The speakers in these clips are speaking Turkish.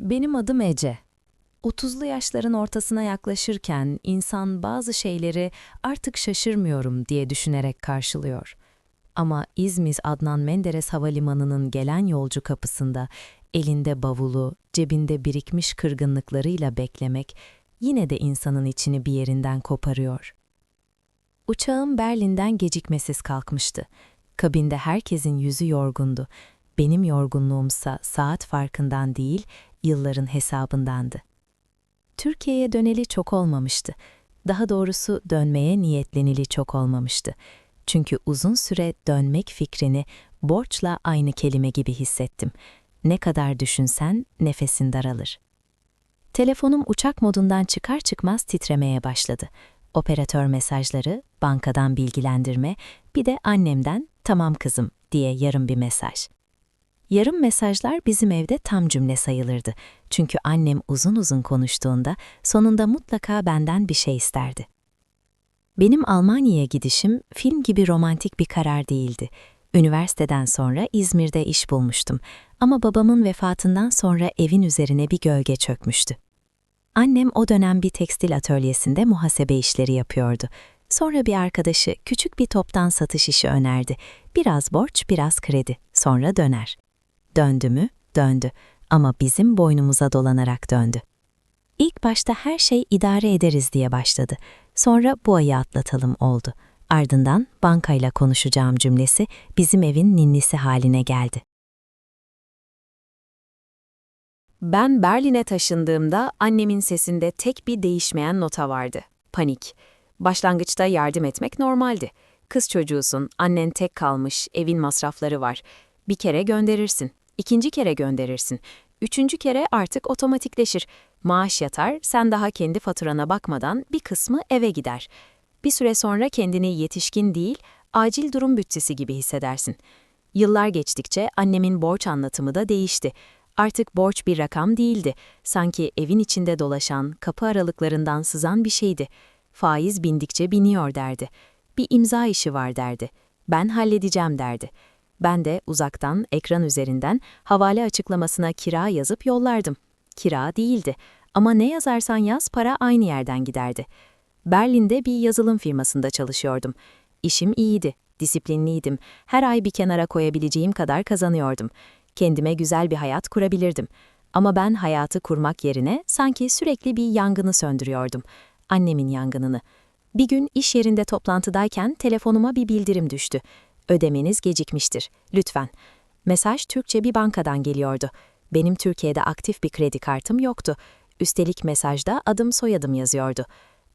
Benim adım Ece. 30'lu yaşların ortasına yaklaşırken insan bazı şeyleri artık şaşırmıyorum diye düşünerek karşılıyor. Ama İzmir Adnan Menderes Havalimanı'nın gelen yolcu kapısında elinde bavulu, cebinde birikmiş kırgınlıklarıyla beklemek yine de insanın içini bir yerinden koparıyor. Uçağım Berlin'den gecikmesiz kalkmıştı. Kabinde herkesin yüzü yorgundu. Benim yorgunluğumsa saat farkından değil, yılların hesabındandı. Türkiye'ye döneli çok olmamıştı. Daha doğrusu dönmeye niyetlenili çok olmamıştı. Çünkü uzun süre dönmek fikrini borçla aynı kelime gibi hissettim. Ne kadar düşünsen nefesin daralır. Telefonum uçak modundan çıkar çıkmaz titremeye başladı. Operatör mesajları, bankadan bilgilendirme, bir de annemden "Tamam kızım." diye yarım bir mesaj. Yarım mesajlar bizim evde tam cümle sayılırdı. Çünkü annem uzun uzun konuştuğunda sonunda mutlaka benden bir şey isterdi. Benim Almanya'ya gidişim film gibi romantik bir karar değildi. Üniversiteden sonra İzmir'de iş bulmuştum ama babamın vefatından sonra evin üzerine bir gölge çökmüştü. Annem o dönem bir tekstil atölyesinde muhasebe işleri yapıyordu. Sonra bir arkadaşı küçük bir toptan satış işi önerdi. Biraz borç, biraz kredi. Sonra döner. Döndü mü? Döndü. Ama bizim boynumuza dolanarak döndü. İlk başta her şey idare ederiz diye başladı. Sonra bu ayı atlatalım oldu. Ardından bankayla konuşacağım cümlesi bizim evin ninnisi haline geldi. Ben Berlin'e taşındığımda annemin sesinde tek bir değişmeyen nota vardı. Panik. Başlangıçta yardım etmek normaldi. Kız çocuğusun, annen tek kalmış, evin masrafları var. Bir kere gönderirsin, ikinci kere gönderirsin. Üçüncü kere artık otomatikleşir. Maaş yatar, sen daha kendi faturana bakmadan bir kısmı eve gider. Bir süre sonra kendini yetişkin değil, acil durum bütçesi gibi hissedersin. Yıllar geçtikçe annemin borç anlatımı da değişti. Artık borç bir rakam değildi. Sanki evin içinde dolaşan, kapı aralıklarından sızan bir şeydi. Faiz bindikçe biniyor derdi. Bir imza işi var derdi. Ben halledeceğim derdi. Ben de uzaktan, ekran üzerinden havale açıklamasına kira yazıp yollardım. Kira değildi ama ne yazarsan yaz para aynı yerden giderdi. Berlin'de bir yazılım firmasında çalışıyordum. İşim iyiydi, disiplinliydim. Her ay bir kenara koyabileceğim kadar kazanıyordum. Kendime güzel bir hayat kurabilirdim. Ama ben hayatı kurmak yerine sanki sürekli bir yangını söndürüyordum. Annemin yangınını. Bir gün iş yerinde toplantıdayken telefonuma bir bildirim düştü. Ödemeniz gecikmiştir. Lütfen. Mesaj Türkçe bir bankadan geliyordu. Benim Türkiye'de aktif bir kredi kartım yoktu. Üstelik mesajda adım soyadım yazıyordu.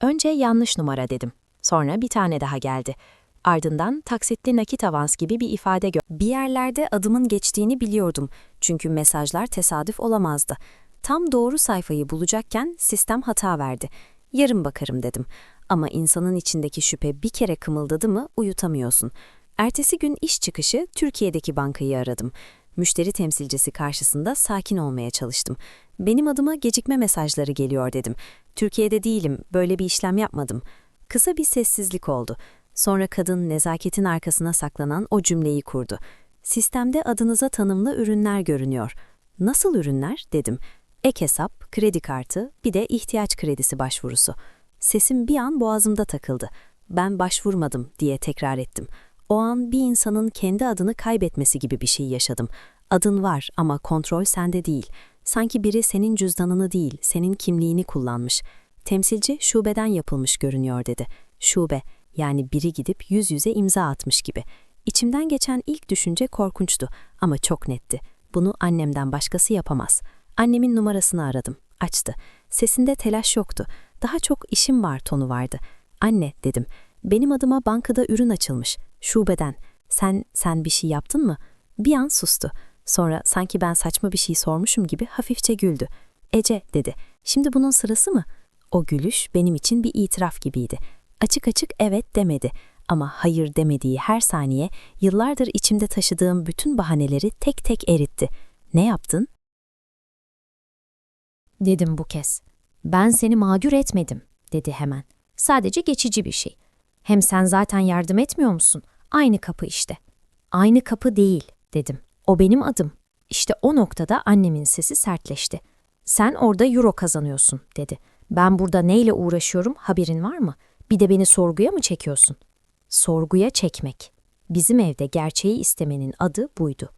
Önce yanlış numara dedim. Sonra bir tane daha geldi. Ardından taksitli nakit avans gibi bir ifade gö Bir yerlerde adımın geçtiğini biliyordum. Çünkü mesajlar tesadüf olamazdı. Tam doğru sayfayı bulacakken sistem hata verdi. Yarın bakarım dedim. Ama insanın içindeki şüphe bir kere kımıldadı mı uyutamıyorsun. Ertesi gün iş çıkışı Türkiye'deki bankayı aradım. Müşteri temsilcisi karşısında sakin olmaya çalıştım. Benim adıma gecikme mesajları geliyor dedim. Türkiye'de değilim, böyle bir işlem yapmadım. Kısa bir sessizlik oldu. Sonra kadın nezaketin arkasına saklanan o cümleyi kurdu. Sistemde adınıza tanımlı ürünler görünüyor. Nasıl ürünler dedim. Ek hesap, kredi kartı, bir de ihtiyaç kredisi başvurusu. Sesim bir an boğazımda takıldı. Ben başvurmadım diye tekrar ettim. O an bir insanın kendi adını kaybetmesi gibi bir şey yaşadım. Adın var ama kontrol sende değil. Sanki biri senin cüzdanını değil, senin kimliğini kullanmış. Temsilci şubeden yapılmış görünüyor dedi. Şube, yani biri gidip yüz yüze imza atmış gibi. İçimden geçen ilk düşünce korkunçtu ama çok netti. Bunu annemden başkası yapamaz. Annemin numarasını aradım. Açtı. Sesinde telaş yoktu. Daha çok işim var tonu vardı. Anne dedim. Benim adıma bankada ürün açılmış. Şubeden. Sen, sen bir şey yaptın mı? Bir an sustu. Sonra sanki ben saçma bir şey sormuşum gibi hafifçe güldü. Ece dedi. Şimdi bunun sırası mı? O gülüş benim için bir itiraf gibiydi. Açık açık evet demedi ama hayır demediği her saniye yıllardır içimde taşıdığım bütün bahaneleri tek tek eritti. Ne yaptın? Dedim bu kez. Ben seni mağdur etmedim, dedi hemen. Sadece geçici bir şey. Hem sen zaten yardım etmiyor musun? Aynı kapı işte. Aynı kapı değil, dedim. O benim adım. İşte o noktada annemin sesi sertleşti. Sen orada euro kazanıyorsun dedi. Ben burada neyle uğraşıyorum haberin var mı? Bir de beni sorguya mı çekiyorsun? Sorguya çekmek. Bizim evde gerçeği istemenin adı buydu.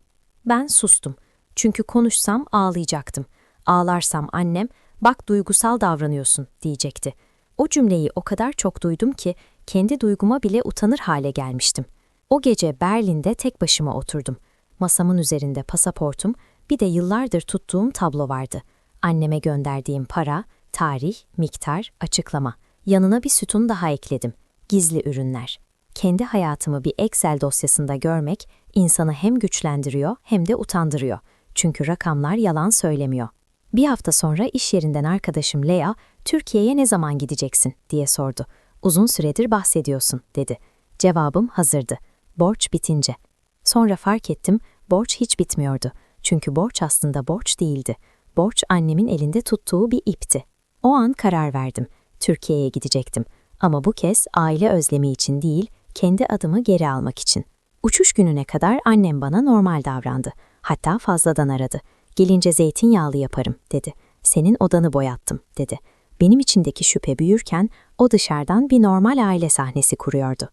Ben sustum. Çünkü konuşsam ağlayacaktım. Ağlarsam annem, bak duygusal davranıyorsun diyecekti. O cümleyi o kadar çok duydum ki kendi duyguma bile utanır hale gelmiştim. O gece Berlin'de tek başıma oturdum. Masamın üzerinde pasaportum, bir de yıllardır tuttuğum tablo vardı. Anneme gönderdiğim para, tarih, miktar, açıklama. Yanına bir sütun daha ekledim. Gizli ürünler. Kendi hayatımı bir Excel dosyasında görmek insanı hem güçlendiriyor hem de utandırıyor. Çünkü rakamlar yalan söylemiyor. Bir hafta sonra iş yerinden arkadaşım Lea, Türkiye'ye ne zaman gideceksin diye sordu. Uzun süredir bahsediyorsun dedi. Cevabım hazırdı. Borç bitince. Sonra fark ettim, borç hiç bitmiyordu. Çünkü borç aslında borç değildi. Borç annemin elinde tuttuğu bir ipti. O an karar verdim. Türkiye'ye gidecektim. Ama bu kez aile özlemi için değil, kendi adımı geri almak için. Uçuş gününe kadar annem bana normal davrandı. Hatta fazladan aradı. Gelince zeytinyağlı yaparım dedi. Senin odanı boyattım dedi. Benim içindeki şüphe büyürken o dışarıdan bir normal aile sahnesi kuruyordu.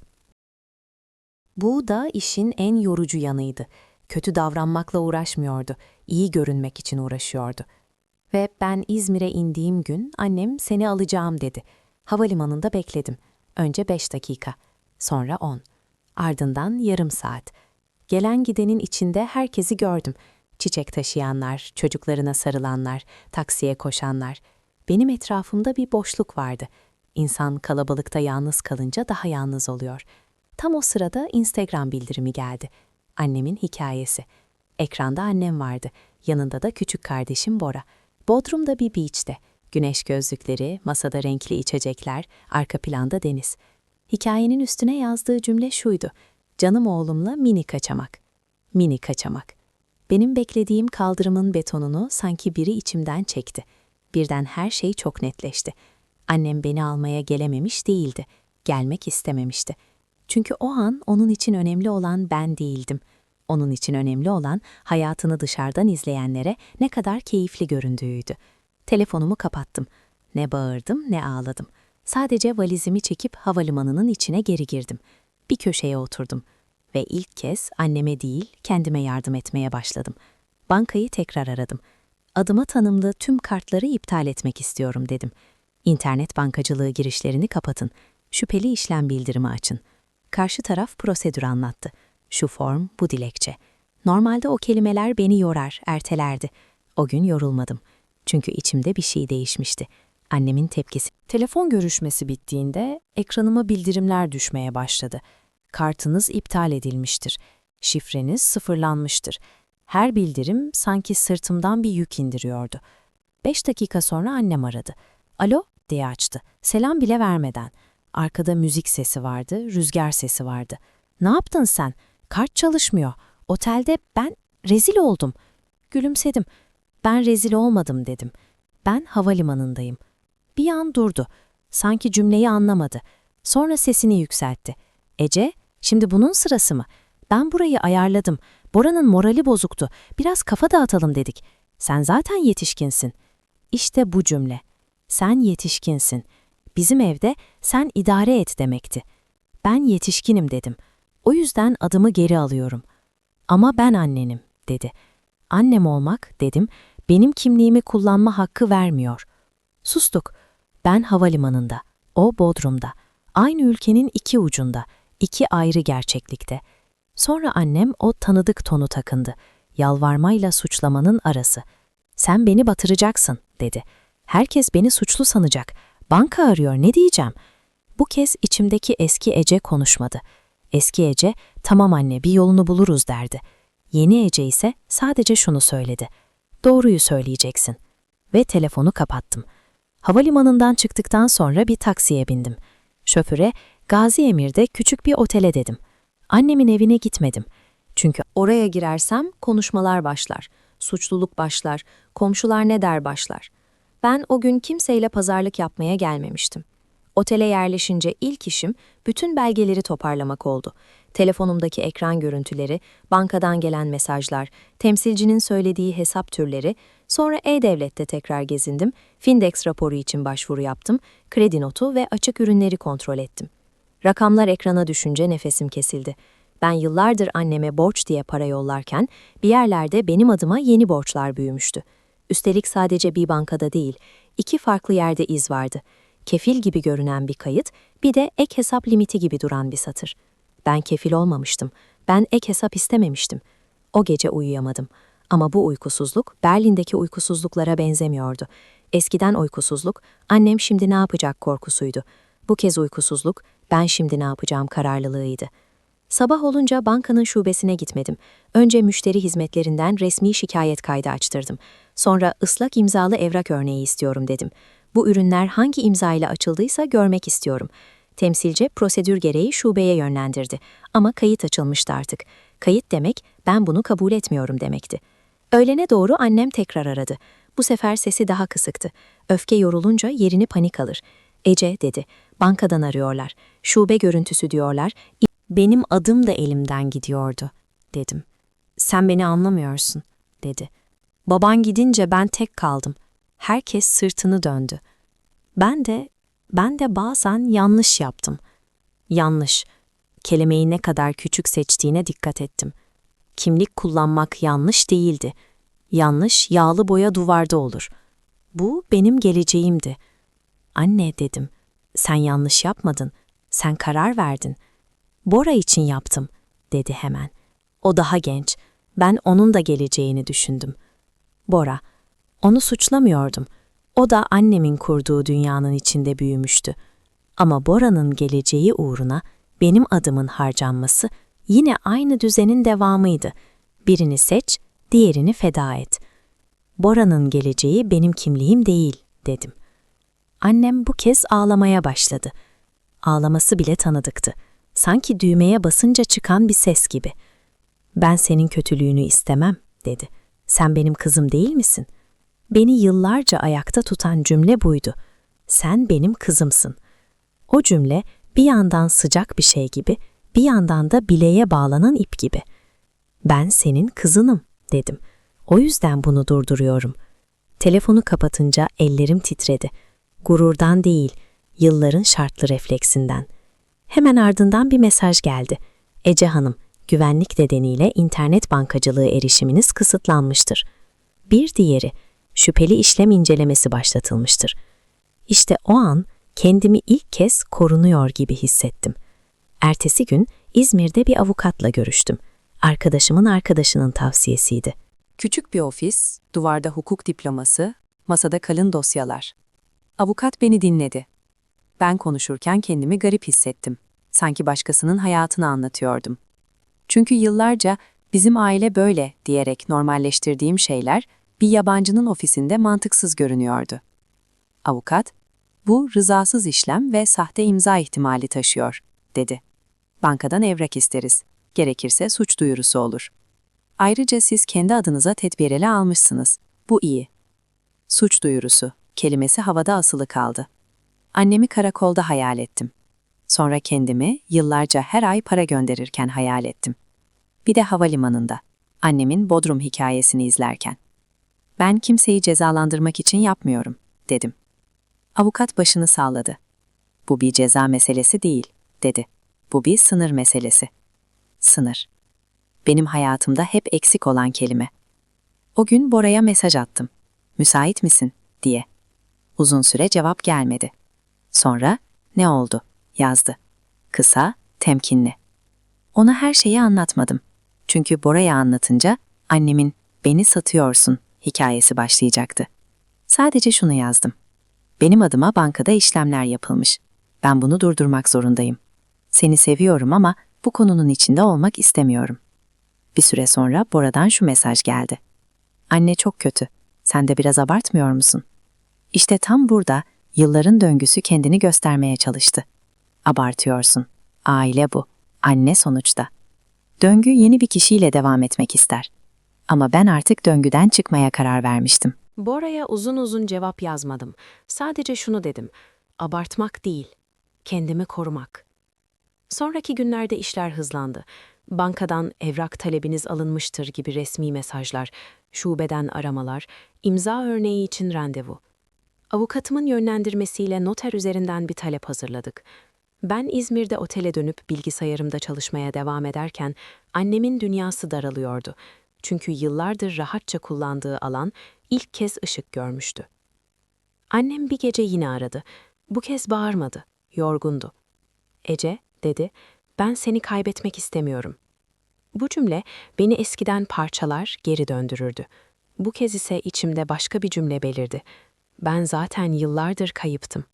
Bu da işin en yorucu yanıydı. Kötü davranmakla uğraşmıyordu, iyi görünmek için uğraşıyordu. Ve ben İzmir'e indiğim gün annem seni alacağım dedi. Havalimanında bekledim. Önce beş dakika, sonra on. Ardından yarım saat. Gelen gidenin içinde herkesi gördüm. Çiçek taşıyanlar, çocuklarına sarılanlar, taksiye koşanlar. Benim etrafımda bir boşluk vardı. İnsan kalabalıkta yalnız kalınca daha yalnız oluyor. Tam o sırada Instagram bildirimi geldi. Annemin hikayesi. Ekranda annem vardı. Yanında da küçük kardeşim Bora. Bodrum'da bir beach'te. Güneş gözlükleri, masada renkli içecekler, arka planda deniz. Hikayenin üstüne yazdığı cümle şuydu. Canım oğlumla mini kaçamak. Mini kaçamak. Benim beklediğim kaldırımın betonunu sanki biri içimden çekti. Birden her şey çok netleşti. Annem beni almaya gelememiş değildi. Gelmek istememişti. Çünkü o an onun için önemli olan ben değildim. Onun için önemli olan hayatını dışarıdan izleyenlere ne kadar keyifli göründüğüydü. Telefonumu kapattım. Ne bağırdım ne ağladım. Sadece valizimi çekip havalimanının içine geri girdim. Bir köşeye oturdum ve ilk kez anneme değil kendime yardım etmeye başladım. Bankayı tekrar aradım. Adıma tanımlı tüm kartları iptal etmek istiyorum dedim. İnternet bankacılığı girişlerini kapatın. Şüpheli işlem bildirimi açın. Karşı taraf prosedür anlattı. Şu form, bu dilekçe. Normalde o kelimeler beni yorar, ertelerdi. O gün yorulmadım. Çünkü içimde bir şey değişmişti. Annemin tepkisi. Telefon görüşmesi bittiğinde ekranıma bildirimler düşmeye başladı. Kartınız iptal edilmiştir. Şifreniz sıfırlanmıştır. Her bildirim sanki sırtımdan bir yük indiriyordu. Beş dakika sonra annem aradı. Alo diye açtı. Selam bile vermeden. Arkada müzik sesi vardı, rüzgar sesi vardı. Ne yaptın sen? Kart çalışmıyor. Otelde ben rezil oldum. Gülümsedim. Ben rezil olmadım dedim. Ben havalimanındayım. Bir an durdu. Sanki cümleyi anlamadı. Sonra sesini yükseltti. Ece, şimdi bunun sırası mı? Ben burayı ayarladım. Bora'nın morali bozuktu. Biraz kafa dağıtalım dedik. Sen zaten yetişkinsin. İşte bu cümle. Sen yetişkinsin. Bizim evde sen idare et demekti. Ben yetişkinim dedim. O yüzden adımı geri alıyorum. Ama ben annenim, dedi. Annem olmak, dedim, benim kimliğimi kullanma hakkı vermiyor. Sustuk. Ben havalimanında, o Bodrum'da. Aynı ülkenin iki ucunda, iki ayrı gerçeklikte. Sonra annem o tanıdık tonu takındı. Yalvarmayla suçlamanın arası. Sen beni batıracaksın, dedi. Herkes beni suçlu sanacak. Banka arıyor, ne diyeceğim? Bu kez içimdeki eski Ece konuşmadı. Eski Ece, tamam anne bir yolunu buluruz derdi. Yeni Ece ise sadece şunu söyledi. Doğruyu söyleyeceksin. Ve telefonu kapattım. Havalimanından çıktıktan sonra bir taksiye bindim. Şoföre, Gazi Emir'de küçük bir otele dedim. Annemin evine gitmedim. Çünkü oraya girersem konuşmalar başlar, suçluluk başlar, komşular ne der başlar. Ben o gün kimseyle pazarlık yapmaya gelmemiştim. Otele yerleşince ilk işim bütün belgeleri toparlamak oldu. Telefonumdaki ekran görüntüleri, bankadan gelen mesajlar, temsilcinin söylediği hesap türleri, sonra E-Devlet'te tekrar gezindim, Findex raporu için başvuru yaptım, kredi notu ve açık ürünleri kontrol ettim. Rakamlar ekrana düşünce nefesim kesildi. Ben yıllardır anneme borç diye para yollarken bir yerlerde benim adıma yeni borçlar büyümüştü. Üstelik sadece bir bankada değil, iki farklı yerde iz vardı. Kefil gibi görünen bir kayıt, bir de ek hesap limiti gibi duran bir satır. Ben kefil olmamıştım. Ben ek hesap istememiştim. O gece uyuyamadım. Ama bu uykusuzluk Berlin'deki uykusuzluklara benzemiyordu. Eskiden uykusuzluk, annem şimdi ne yapacak korkusuydu. Bu kez uykusuzluk, ben şimdi ne yapacağım kararlılığıydı. Sabah olunca bankanın şubesine gitmedim. Önce müşteri hizmetlerinden resmi şikayet kaydı açtırdım. Sonra ıslak imzalı evrak örneği istiyorum dedim. Bu ürünler hangi imza ile açıldıysa görmek istiyorum. Temsilci prosedür gereği şubeye yönlendirdi. Ama kayıt açılmıştı artık. Kayıt demek ben bunu kabul etmiyorum demekti. Öğlene doğru annem tekrar aradı. Bu sefer sesi daha kısıktı. Öfke yorulunca yerini panik alır. Ece dedi. Bankadan arıyorlar. Şube görüntüsü diyorlar. Benim adım da elimden gidiyordu, dedim. Sen beni anlamıyorsun, dedi. Baban gidince ben tek kaldım. Herkes sırtını döndü. Ben de, ben de bazen yanlış yaptım. Yanlış. Kelimeyi ne kadar küçük seçtiğine dikkat ettim. Kimlik kullanmak yanlış değildi. Yanlış yağlı boya duvarda olur. Bu benim geleceğimdi. Anne dedim. Sen yanlış yapmadın. Sen karar verdin. Bora için yaptım, dedi hemen. O daha genç. Ben onun da geleceğini düşündüm. Bora. Onu suçlamıyordum. O da annemin kurduğu dünyanın içinde büyümüştü. Ama Bora'nın geleceği uğruna benim adımın harcanması yine aynı düzenin devamıydı. Birini seç, diğerini feda et. Bora'nın geleceği benim kimliğim değil, dedim. Annem bu kez ağlamaya başladı. Ağlaması bile tanıdıktı. Sanki düğmeye basınca çıkan bir ses gibi. Ben senin kötülüğünü istemem, dedi. Sen benim kızım değil misin? Beni yıllarca ayakta tutan cümle buydu. Sen benim kızımsın. O cümle bir yandan sıcak bir şey gibi, bir yandan da bileğe bağlanan ip gibi. Ben senin kızınım, dedim. O yüzden bunu durduruyorum. Telefonu kapatınca ellerim titredi. Gururdan değil, yılların şartlı refleksinden. Hemen ardından bir mesaj geldi. Ece Hanım, güvenlik nedeniyle internet bankacılığı erişiminiz kısıtlanmıştır. Bir diğeri, şüpheli işlem incelemesi başlatılmıştır. İşte o an kendimi ilk kez korunuyor gibi hissettim. Ertesi gün İzmir'de bir avukatla görüştüm. Arkadaşımın arkadaşının tavsiyesiydi. Küçük bir ofis, duvarda hukuk diploması, masada kalın dosyalar. Avukat beni dinledi. Ben konuşurken kendimi garip hissettim. Sanki başkasının hayatını anlatıyordum. Çünkü yıllarca bizim aile böyle diyerek normalleştirdiğim şeyler bir yabancının ofisinde mantıksız görünüyordu. Avukat, bu rızasız işlem ve sahte imza ihtimali taşıyor, dedi. Bankadan evrak isteriz. Gerekirse suç duyurusu olur. Ayrıca siz kendi adınıza tedbir ele almışsınız. Bu iyi. Suç duyurusu kelimesi havada asılı kaldı. Annemi karakolda hayal ettim. Sonra kendimi yıllarca her ay para gönderirken hayal ettim. Bir de havalimanında. Annemin Bodrum hikayesini izlerken. Ben kimseyi cezalandırmak için yapmıyorum, dedim. Avukat başını salladı. Bu bir ceza meselesi değil, dedi. Bu bir sınır meselesi. Sınır. Benim hayatımda hep eksik olan kelime. O gün Bora'ya mesaj attım. Müsait misin? diye. Uzun süre cevap gelmedi. Sonra ne oldu? Yazdı. Kısa, temkinli. Ona her şeyi anlatmadım. Çünkü Bora'ya anlatınca annemin beni satıyorsun hikayesi başlayacaktı. Sadece şunu yazdım. Benim adıma bankada işlemler yapılmış. Ben bunu durdurmak zorundayım. Seni seviyorum ama bu konunun içinde olmak istemiyorum. Bir süre sonra Bora'dan şu mesaj geldi. Anne çok kötü. Sen de biraz abartmıyor musun? İşte tam burada yılların döngüsü kendini göstermeye çalıştı. Abartıyorsun. Aile bu. Anne sonuçta. Döngü yeni bir kişiyle devam etmek ister. Ama ben artık döngüden çıkmaya karar vermiştim. Bora'ya uzun uzun cevap yazmadım. Sadece şunu dedim. Abartmak değil, kendimi korumak. Sonraki günlerde işler hızlandı. Bankadan evrak talebiniz alınmıştır gibi resmi mesajlar, şubeden aramalar, imza örneği için randevu. Avukatımın yönlendirmesiyle noter üzerinden bir talep hazırladık. Ben İzmir'de otele dönüp bilgisayarımda çalışmaya devam ederken annemin dünyası daralıyordu. Çünkü yıllardır rahatça kullandığı alan ilk kez ışık görmüştü. Annem bir gece yine aradı. Bu kez bağırmadı, yorgundu. Ece, dedi, ben seni kaybetmek istemiyorum. Bu cümle beni eskiden parçalar, geri döndürürdü. Bu kez ise içimde başka bir cümle belirdi. Ben zaten yıllardır kayıptım.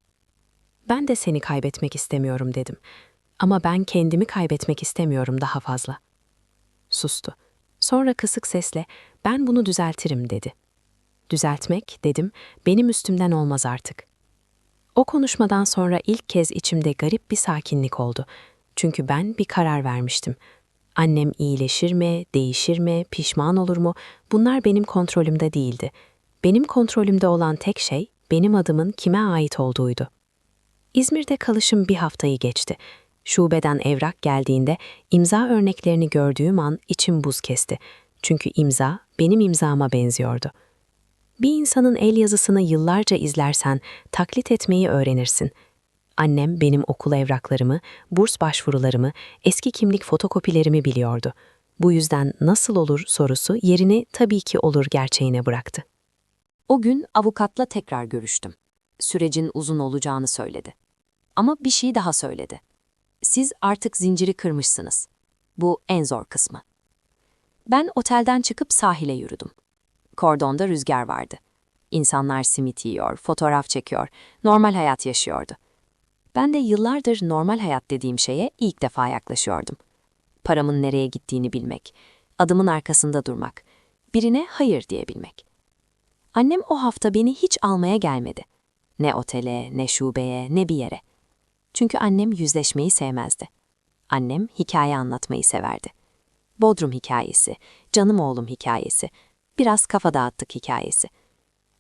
Ben de seni kaybetmek istemiyorum dedim. Ama ben kendimi kaybetmek istemiyorum daha fazla. Sustu. Sonra kısık sesle ben bunu düzeltirim dedi. Düzeltmek dedim benim üstümden olmaz artık. O konuşmadan sonra ilk kez içimde garip bir sakinlik oldu. Çünkü ben bir karar vermiştim. Annem iyileşir mi, değişir mi, pişman olur mu? Bunlar benim kontrolümde değildi. Benim kontrolümde olan tek şey benim adımın kime ait olduğuydu. İzmir'de kalışım bir haftayı geçti. Şubeden evrak geldiğinde imza örneklerini gördüğüm an içim buz kesti. Çünkü imza benim imzama benziyordu. Bir insanın el yazısını yıllarca izlersen taklit etmeyi öğrenirsin. Annem benim okul evraklarımı, burs başvurularımı, eski kimlik fotokopilerimi biliyordu. Bu yüzden nasıl olur sorusu yerini tabii ki olur gerçeğine bıraktı. O gün avukatla tekrar görüştüm. Sürecin uzun olacağını söyledi. Ama bir şey daha söyledi. Siz artık zinciri kırmışsınız. Bu en zor kısmı. Ben otelden çıkıp sahile yürüdüm. Kordonda rüzgar vardı. İnsanlar simit yiyor, fotoğraf çekiyor, normal hayat yaşıyordu. Ben de yıllardır normal hayat dediğim şeye ilk defa yaklaşıyordum. Paramın nereye gittiğini bilmek, adımın arkasında durmak, birine hayır diyebilmek. Annem o hafta beni hiç almaya gelmedi. Ne otele, ne şubeye, ne bir yere. Çünkü annem yüzleşmeyi sevmezdi. Annem hikaye anlatmayı severdi. Bodrum hikayesi, canım oğlum hikayesi, biraz kafa dağıttık hikayesi.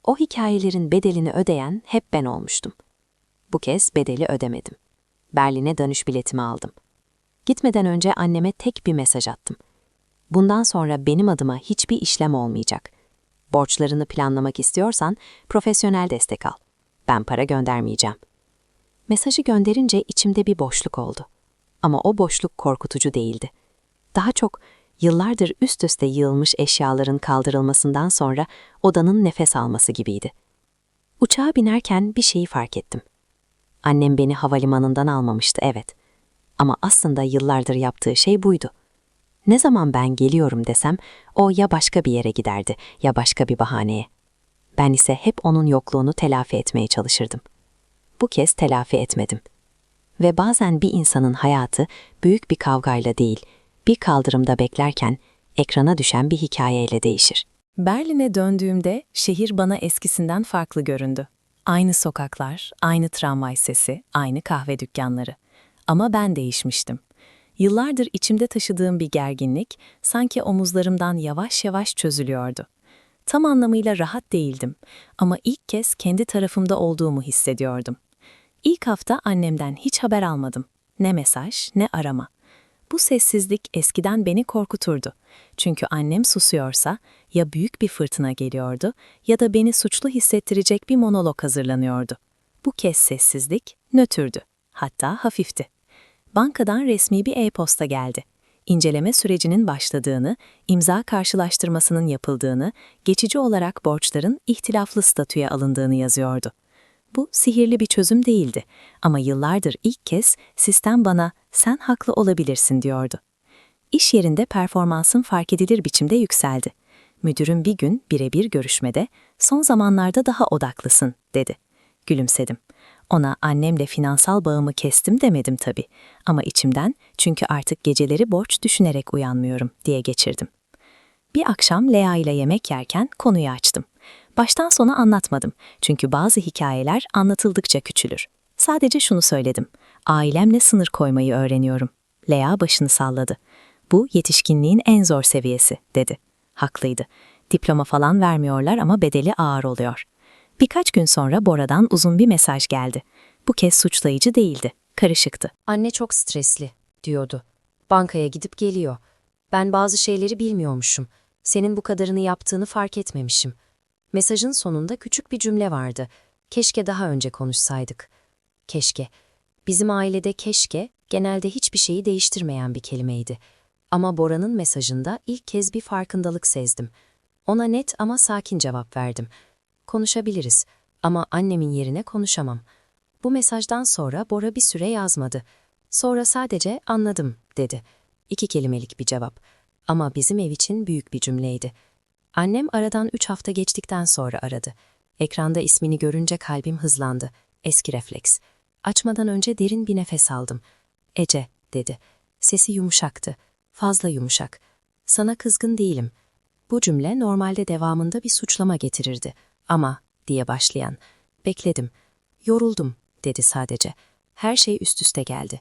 O hikayelerin bedelini ödeyen hep ben olmuştum. Bu kez bedeli ödemedim. Berlin'e dönüş biletimi aldım. Gitmeden önce anneme tek bir mesaj attım. Bundan sonra benim adıma hiçbir işlem olmayacak. Borçlarını planlamak istiyorsan profesyonel destek al. Ben para göndermeyeceğim. Mesajı gönderince içimde bir boşluk oldu. Ama o boşluk korkutucu değildi. Daha çok yıllardır üst üste yığılmış eşyaların kaldırılmasından sonra odanın nefes alması gibiydi. Uçağa binerken bir şeyi fark ettim. Annem beni havalimanından almamıştı, evet. Ama aslında yıllardır yaptığı şey buydu. Ne zaman ben geliyorum desem, o ya başka bir yere giderdi ya başka bir bahaneye. Ben ise hep onun yokluğunu telafi etmeye çalışırdım. Bu kez telafi etmedim. Ve bazen bir insanın hayatı büyük bir kavgayla değil, bir kaldırımda beklerken ekrana düşen bir hikayeyle değişir. Berlin'e döndüğümde şehir bana eskisinden farklı göründü. Aynı sokaklar, aynı tramvay sesi, aynı kahve dükkanları. Ama ben değişmiştim. Yıllardır içimde taşıdığım bir gerginlik sanki omuzlarımdan yavaş yavaş çözülüyordu. Tam anlamıyla rahat değildim ama ilk kez kendi tarafımda olduğumu hissediyordum. İlk hafta annemden hiç haber almadım. Ne mesaj, ne arama. Bu sessizlik eskiden beni korkuturdu. Çünkü annem susuyorsa ya büyük bir fırtına geliyordu ya da beni suçlu hissettirecek bir monolog hazırlanıyordu. Bu kez sessizlik nötürdü. Hatta hafifti. Bankadan resmi bir e-posta geldi. İnceleme sürecinin başladığını, imza karşılaştırmasının yapıldığını, geçici olarak borçların ihtilaflı statüye alındığını yazıyordu. Bu sihirli bir çözüm değildi ama yıllardır ilk kez sistem bana sen haklı olabilirsin diyordu. İş yerinde performansım fark edilir biçimde yükseldi. Müdürüm bir gün birebir görüşmede son zamanlarda daha odaklısın dedi. Gülümsedim. Ona annemle finansal bağımı kestim demedim tabii ama içimden çünkü artık geceleri borç düşünerek uyanmıyorum diye geçirdim. Bir akşam Lea ile yemek yerken konuyu açtım. Baştan sona anlatmadım çünkü bazı hikayeler anlatıldıkça küçülür. Sadece şunu söyledim. Ailemle sınır koymayı öğreniyorum. Lea başını salladı. Bu yetişkinliğin en zor seviyesi, dedi. Haklıydı. Diploma falan vermiyorlar ama bedeli ağır oluyor. Birkaç gün sonra Bora'dan uzun bir mesaj geldi. Bu kez suçlayıcı değildi. karışıktı. Anne çok stresli, diyordu. Bankaya gidip geliyor. Ben bazı şeyleri bilmiyormuşum. Senin bu kadarını yaptığını fark etmemişim. Mesajın sonunda küçük bir cümle vardı. Keşke daha önce konuşsaydık. Keşke. Bizim ailede keşke genelde hiçbir şeyi değiştirmeyen bir kelimeydi. Ama Bora'nın mesajında ilk kez bir farkındalık sezdim. Ona net ama sakin cevap verdim. Konuşabiliriz ama annemin yerine konuşamam. Bu mesajdan sonra Bora bir süre yazmadı. Sonra sadece anladım dedi. İki kelimelik bir cevap. Ama bizim ev için büyük bir cümleydi. Annem aradan üç hafta geçtikten sonra aradı. Ekranda ismini görünce kalbim hızlandı. Eski refleks. Açmadan önce derin bir nefes aldım. Ece, dedi. Sesi yumuşaktı. Fazla yumuşak. Sana kızgın değilim. Bu cümle normalde devamında bir suçlama getirirdi. Ama, diye başlayan. Bekledim. Yoruldum, dedi sadece. Her şey üst üste geldi.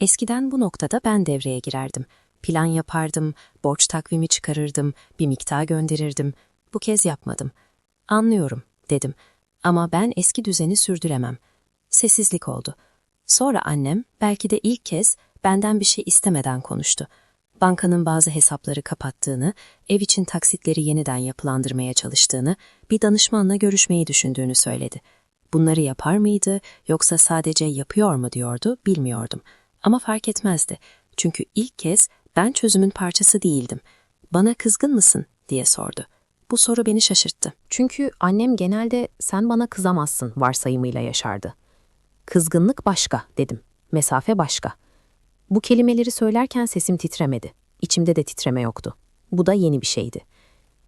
Eskiden bu noktada ben devreye girerdim. Plan yapardım, borç takvimi çıkarırdım, bir miktar gönderirdim. Bu kez yapmadım. Anlıyorum, dedim. Ama ben eski düzeni sürdüremem. Sessizlik oldu. Sonra annem belki de ilk kez benden bir şey istemeden konuştu. Bankanın bazı hesapları kapattığını, ev için taksitleri yeniden yapılandırmaya çalıştığını, bir danışmanla görüşmeyi düşündüğünü söyledi. Bunları yapar mıydı yoksa sadece yapıyor mu diyordu bilmiyordum. Ama fark etmezdi. Çünkü ilk kez ben çözümün parçası değildim. Bana kızgın mısın diye sordu. Bu soru beni şaşırttı. Çünkü annem genelde sen bana kızamazsın varsayımıyla yaşardı. Kızgınlık başka dedim. Mesafe başka. Bu kelimeleri söylerken sesim titremedi. İçimde de titreme yoktu. Bu da yeni bir şeydi.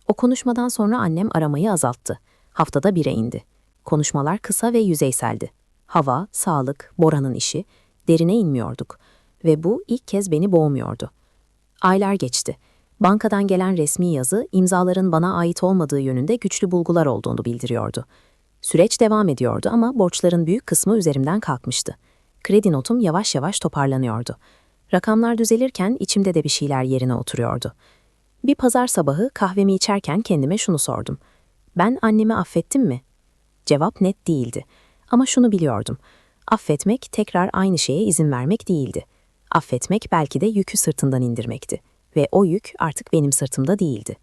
O konuşmadan sonra annem aramayı azalttı. Haftada bire indi. Konuşmalar kısa ve yüzeyseldi. Hava, sağlık, Bora'nın işi, derine inmiyorduk. Ve bu ilk kez beni boğmuyordu. Aylar geçti. Bankadan gelen resmi yazı imzaların bana ait olmadığı yönünde güçlü bulgular olduğunu bildiriyordu. Süreç devam ediyordu ama borçların büyük kısmı üzerimden kalkmıştı. Kredi notum yavaş yavaş toparlanıyordu. Rakamlar düzelirken içimde de bir şeyler yerine oturuyordu. Bir pazar sabahı kahvemi içerken kendime şunu sordum. Ben annemi affettim mi? Cevap net değildi. Ama şunu biliyordum. Affetmek tekrar aynı şeye izin vermek değildi. Affetmek belki de yükü sırtından indirmekti. Ve o yük artık benim sırtımda değildi.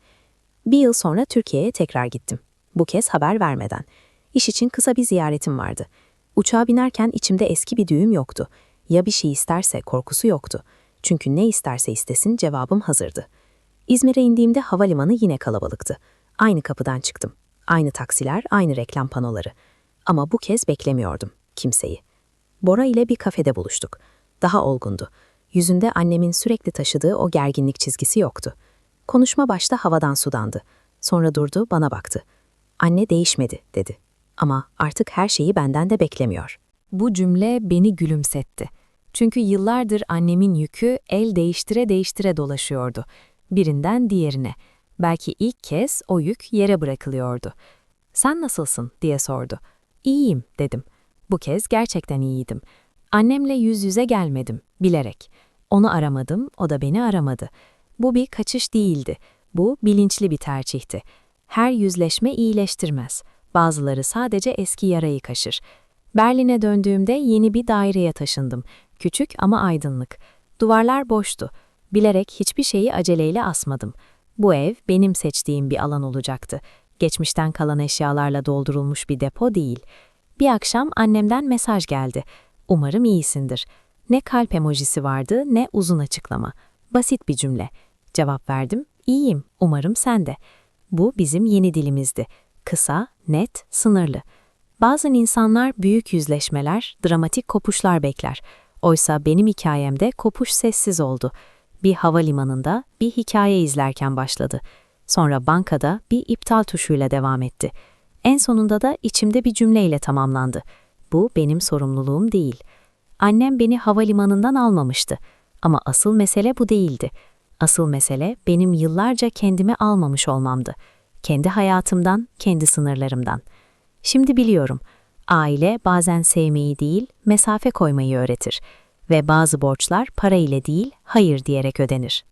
Bir yıl sonra Türkiye'ye tekrar gittim. Bu kez haber vermeden. İş için kısa bir ziyaretim vardı. Uçağa binerken içimde eski bir düğüm yoktu. Ya bir şey isterse korkusu yoktu. Çünkü ne isterse istesin cevabım hazırdı. İzmir'e indiğimde havalimanı yine kalabalıktı. Aynı kapıdan çıktım. Aynı taksiler, aynı reklam panoları. Ama bu kez beklemiyordum kimseyi. Bora ile bir kafede buluştuk. Daha olgundu. Yüzünde annemin sürekli taşıdığı o gerginlik çizgisi yoktu. Konuşma başta havadan sudandı. Sonra durdu, bana baktı. Anne değişmedi, dedi. Ama artık her şeyi benden de beklemiyor. Bu cümle beni gülümsetti. Çünkü yıllardır annemin yükü el değiştire değiştire dolaşıyordu. Birinden diğerine. Belki ilk kez o yük yere bırakılıyordu. Sen nasılsın diye sordu. İyiyim dedim. Bu kez gerçekten iyiydim. Annemle yüz yüze gelmedim, bilerek. Onu aramadım, o da beni aramadı. Bu bir kaçış değildi. Bu bilinçli bir tercihti. Her yüzleşme iyileştirmez. Bazıları sadece eski yarayı kaşır. Berlin'e döndüğümde yeni bir daireye taşındım. Küçük ama aydınlık. Duvarlar boştu. Bilerek hiçbir şeyi aceleyle asmadım. Bu ev benim seçtiğim bir alan olacaktı. Geçmişten kalan eşyalarla doldurulmuş bir depo değil. Bir akşam annemden mesaj geldi. Umarım iyisindir. Ne kalp emojisi vardı ne uzun açıklama. Basit bir cümle. Cevap verdim. İyiyim, umarım sen de. Bu bizim yeni dilimizdi. Kısa, net, sınırlı. Bazen insanlar büyük yüzleşmeler, dramatik kopuşlar bekler. Oysa benim hikayemde kopuş sessiz oldu. Bir havalimanında bir hikaye izlerken başladı. Sonra bankada bir iptal tuşuyla devam etti. En sonunda da içimde bir cümleyle tamamlandı. Bu benim sorumluluğum değil. Annem beni havalimanından almamıştı. Ama asıl mesele bu değildi. Asıl mesele benim yıllarca kendimi almamış olmamdı. Kendi hayatımdan, kendi sınırlarımdan. Şimdi biliyorum, aile bazen sevmeyi değil, mesafe koymayı öğretir ve bazı borçlar para ile değil, hayır diyerek ödenir.